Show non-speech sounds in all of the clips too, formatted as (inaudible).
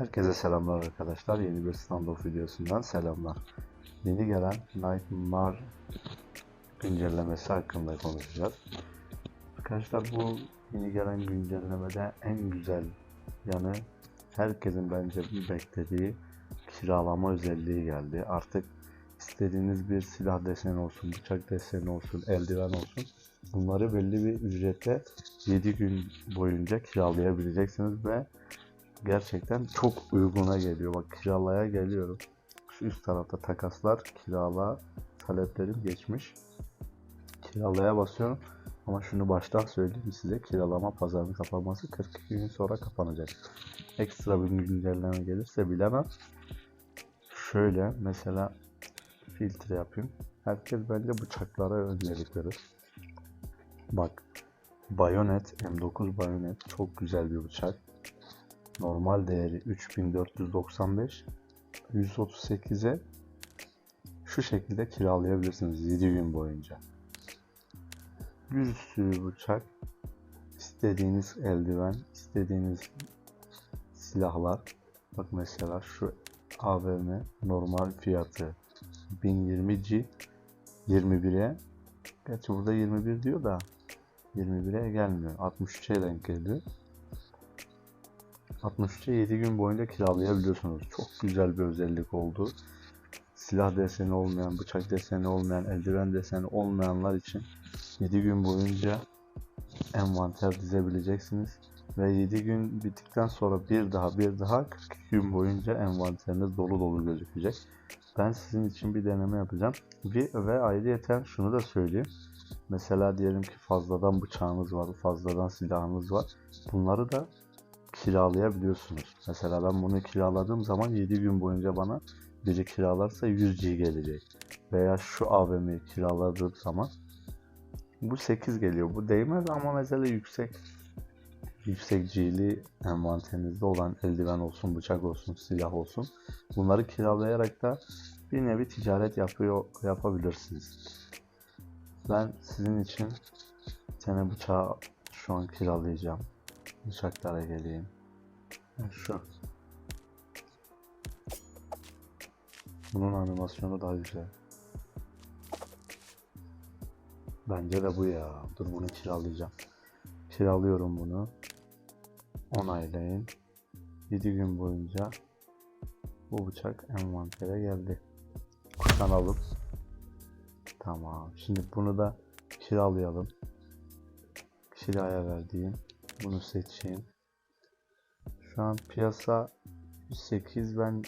Herkese selamlar arkadaşlar. Yeni bir standoff videosundan selamlar. Yeni gelen Nightmare güncellemesi hakkında konuşacağız. Arkadaşlar bu yeni gelen güncellemede en güzel yanı herkesin bence beklediği kiralama özelliği geldi. Artık istediğiniz bir silah deseni olsun, bıçak deseni olsun, eldiven olsun bunları belli bir ücrete 7 gün boyunca kiralayabileceksiniz ve gerçekten çok uyguna geliyor. Bak kiralaya geliyorum. Şu üst tarafta takaslar, kirala taleplerim geçmiş. Kiralaya basıyorum. Ama şunu baştan söyleyeyim size kiralama pazarının kapanması 42 gün sonra kapanacak. Ekstra bir güncelleme gelirse bilemem. Şöyle mesela filtre yapayım. Herkes bence bıçaklara öncelik verir. Bak Bayonet M9 Bayonet çok güzel bir bıçak. Normal değeri 3495 138'e şu şekilde kiralayabilirsiniz 7 gün boyunca. Bir sürü bıçak, istediğiniz eldiven, istediğiniz silahlar. Bak mesela şu AVM normal fiyatı 1020G 21'e Gerçi burada 21 diyor da 21'e gelmiyor. 63'e denk geliyor. 63'e 7 gün boyunca kiralayabiliyorsunuz. Çok güzel bir özellik oldu. Silah deseni olmayan, bıçak deseni olmayan, eldiven deseni olmayanlar için 7 gün boyunca envanter dizebileceksiniz. Ve 7 gün bittikten sonra bir daha bir daha 42 gün boyunca envanteriniz dolu dolu gözükecek. Ben sizin için bir deneme yapacağım. Bir, ve ayrıyeten şunu da söyleyeyim. Mesela diyelim ki fazladan bıçağınız var, fazladan silahınız var. Bunları da kiralayabiliyorsunuz. Mesela ben bunu kiraladığım zaman 7 gün boyunca bana biri kiralarsa 100 G gelecek. Veya şu AVM'yi kiraladığım zaman bu 8 geliyor. Bu değmez ama mesela yüksek yüksek G'li envanterinizde olan eldiven olsun, bıçak olsun, silah olsun. Bunları kiralayarak da bir nevi ticaret yapıyor yapabilirsiniz. Ben sizin için tane bıçağı şu an kiralayacağım. Bıçaklara geleyim. Şu. Bunun animasyonu daha güzel. Bence de bu ya. Dur bunu kiralayacağım. Kiralıyorum bunu. Onaylayın. 7 gün boyunca bu bıçak envantere geldi. Kuşan alıp Tamam. Şimdi bunu da kiralayalım. Kiraya verdiğim. Bunu seçeyim. Şu an piyasa 108 ben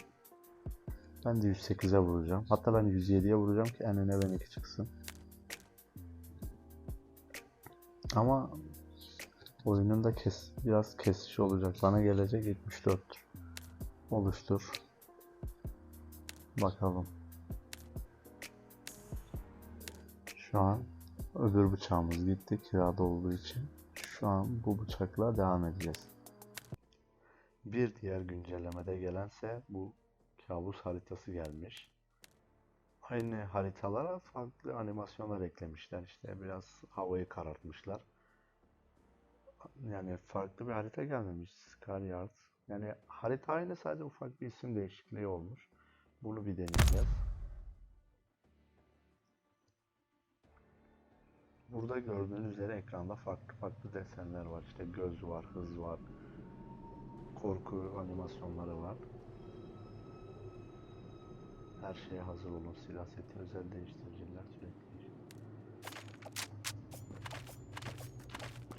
ben de 108'e vuracağım. Hatta ben 107'ye vuracağım ki en öne benimki çıksın. Ama oyunun da kes, biraz kesiş olacak. Bana gelecek 74. Oluştur. Bakalım. Şu an öbür bıçağımız gitti kirada olduğu için. Şu an bu bıçakla devam edeceğiz. Bir diğer güncellemede gelense bu kabus haritası gelmiş. Aynı haritalara farklı animasyonlar eklemişler. İşte biraz havayı karartmışlar. Yani farklı bir harita gelmemiş. Skyard. Yani harita aynı sadece ufak bir isim değişikliği olmuş. Bunu bir deneyeceğiz. Burada gördüğünüz üzere ekranda farklı farklı desenler var. İşte göz var, hız var, korku animasyonları var. Her şeye hazır olun. Silah seti, özel değiştiriciler sürekli.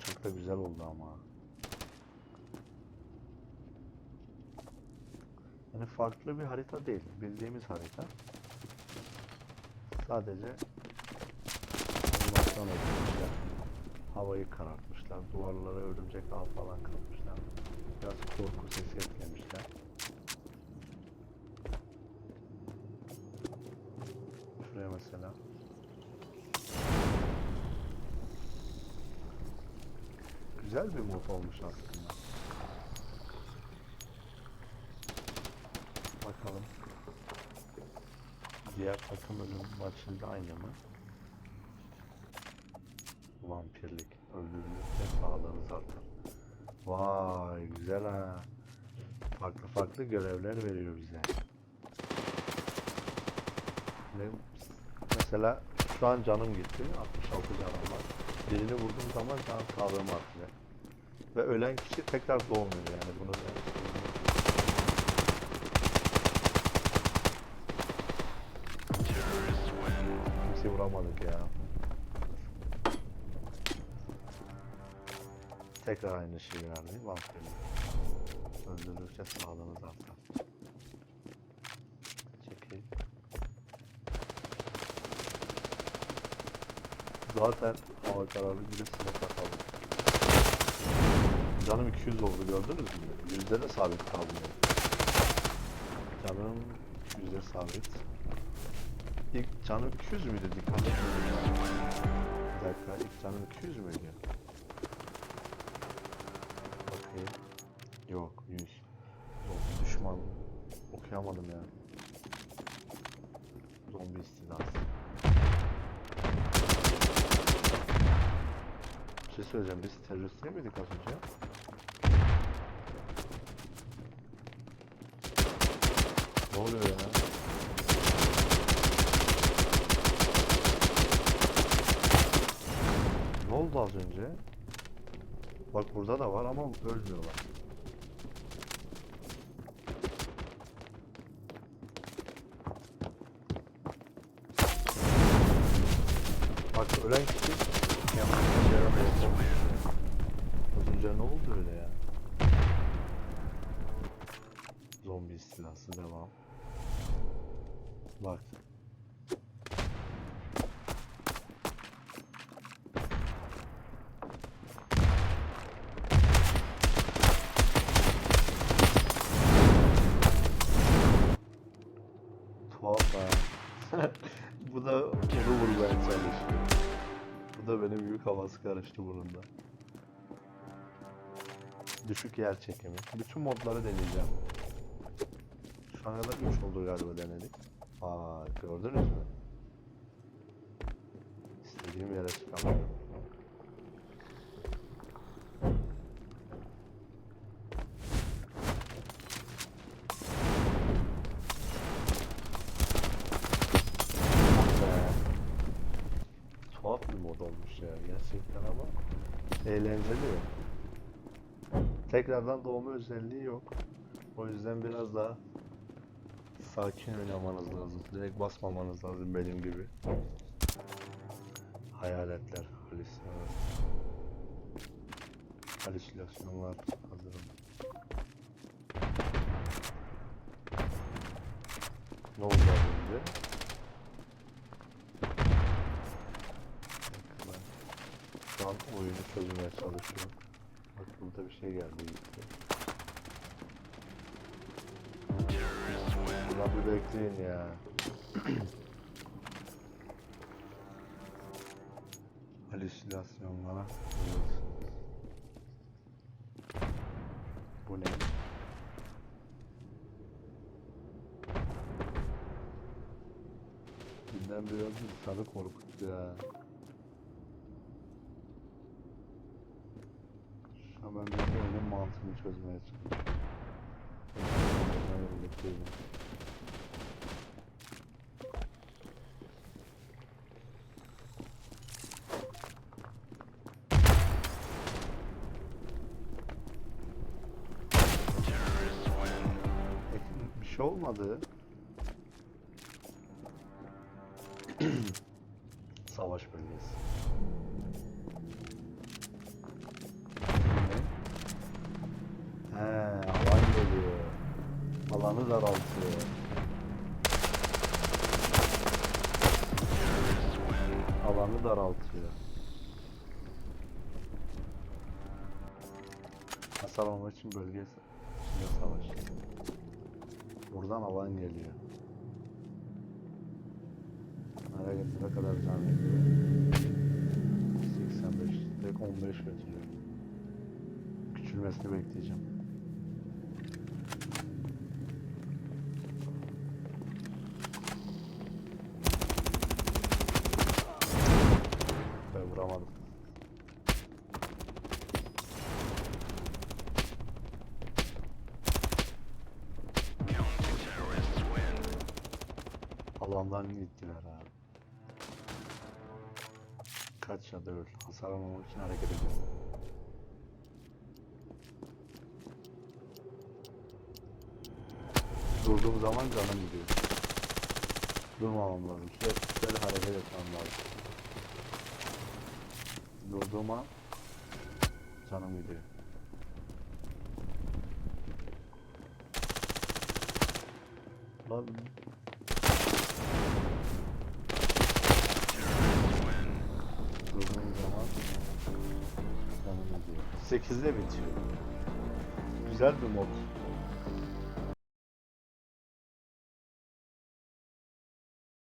Çok da güzel oldu ama. Yani farklı bir harita değil. Bildiğimiz harita. Sadece animasyon eklemişler. Havayı karartmışlar. Duvarlara örümcek ağ falan kalmışlar. Biraz korku sesi eklemişler. Şuraya mesela. Güzel bir mod olmuş aslında. Bakalım. Diğer takımın maçında aynı mı? Vampirlik, öldürülür ve sağlığınız artar. Vay güzel ha. farklı farklı görevler veriyor bize. Mesela şu an canım gitti. 66 canım var. Birini vurduğum zaman can sağlığım artıyor. Ve ölen kişi tekrar doğmuyor yani bunu Kimseyi vuramadık ya. Tekrar aynı şey verdi. Vampirli. Öldürürse sağlığınız artar. Çekil. Zaten hava kararlı bir de sinek bakalım. Canım 200 oldu gördünüz mü? Yüzde de sabit kaldı. Canım yüzde sabit. İlk canım 200 müydü dikkat. Bir dakika ilk canım 200 müydü? Yok 100. Zombi düşman. Okuyamadım ya. Zombi istilası. Bir şey söyleyeceğim biz terörist değil miydik az önce? Ne oluyor ya? Ne oldu az önce? Bak burada da var ama ölmüyorlar. Kişi yapmış bir şey yaramıyor. Az önce ne oldu öyle ya? Zombi istilası devam. Bak. Tuhaf ha. (laughs) Bu da onu vurmaya çalışıyor. Da benim büyük havası karıştı bunun da. Düşük yer çekimi. Bütün modları deneyeceğim. Şu ana kadar 3 oldu galiba denedik. Aa gördünüz mü? İstediğim yere çıkalım. Ah be. Tuhaf bir mod olmuş ya gerçekten ama eğlenceli. Tekrardan doğma özelliği yok. O yüzden biraz daha sakin oynamanız lazım. Direkt basmamanız lazım benim gibi. Hayaletler, halüsinasyonlar. Halüsinasyonlar hazırım. Ne oldu az önce? Bir dakika ben An oyunu çözmeye çalışıyorum. Bak burada bir şey geldi gitti. Ulan bir bekleyin ya. (clears throat) Halüsinasyonlara. Bu ne? Birden biraz insanı korkuttu ya. Şu an ben bir mantığını çözmeye çalışıyorum. Ben bekliyorum. Bir şey olmadı. Alanı daraltıyor. Alanı daraltıyor. Hasar almak için bölge içinde savaş. Buradan alan geliyor. Merak etme ne kadar can veriyor. 85, direkt 15 götürüyor. Küçülmesini bekleyeceğim. Vuramadım. Alandan gittiler abi. Kaç ya da öl. Hasar almamak için hareket ediyor. Durduğum zaman canım gidiyor. Durmamam lazım. Şöyle, şöyle hareket etmem lazım. Durduğum an canım gidiyor. Lan durduğum zaman canım gidiyor. 8'de bitiyor. Güzel bir mod.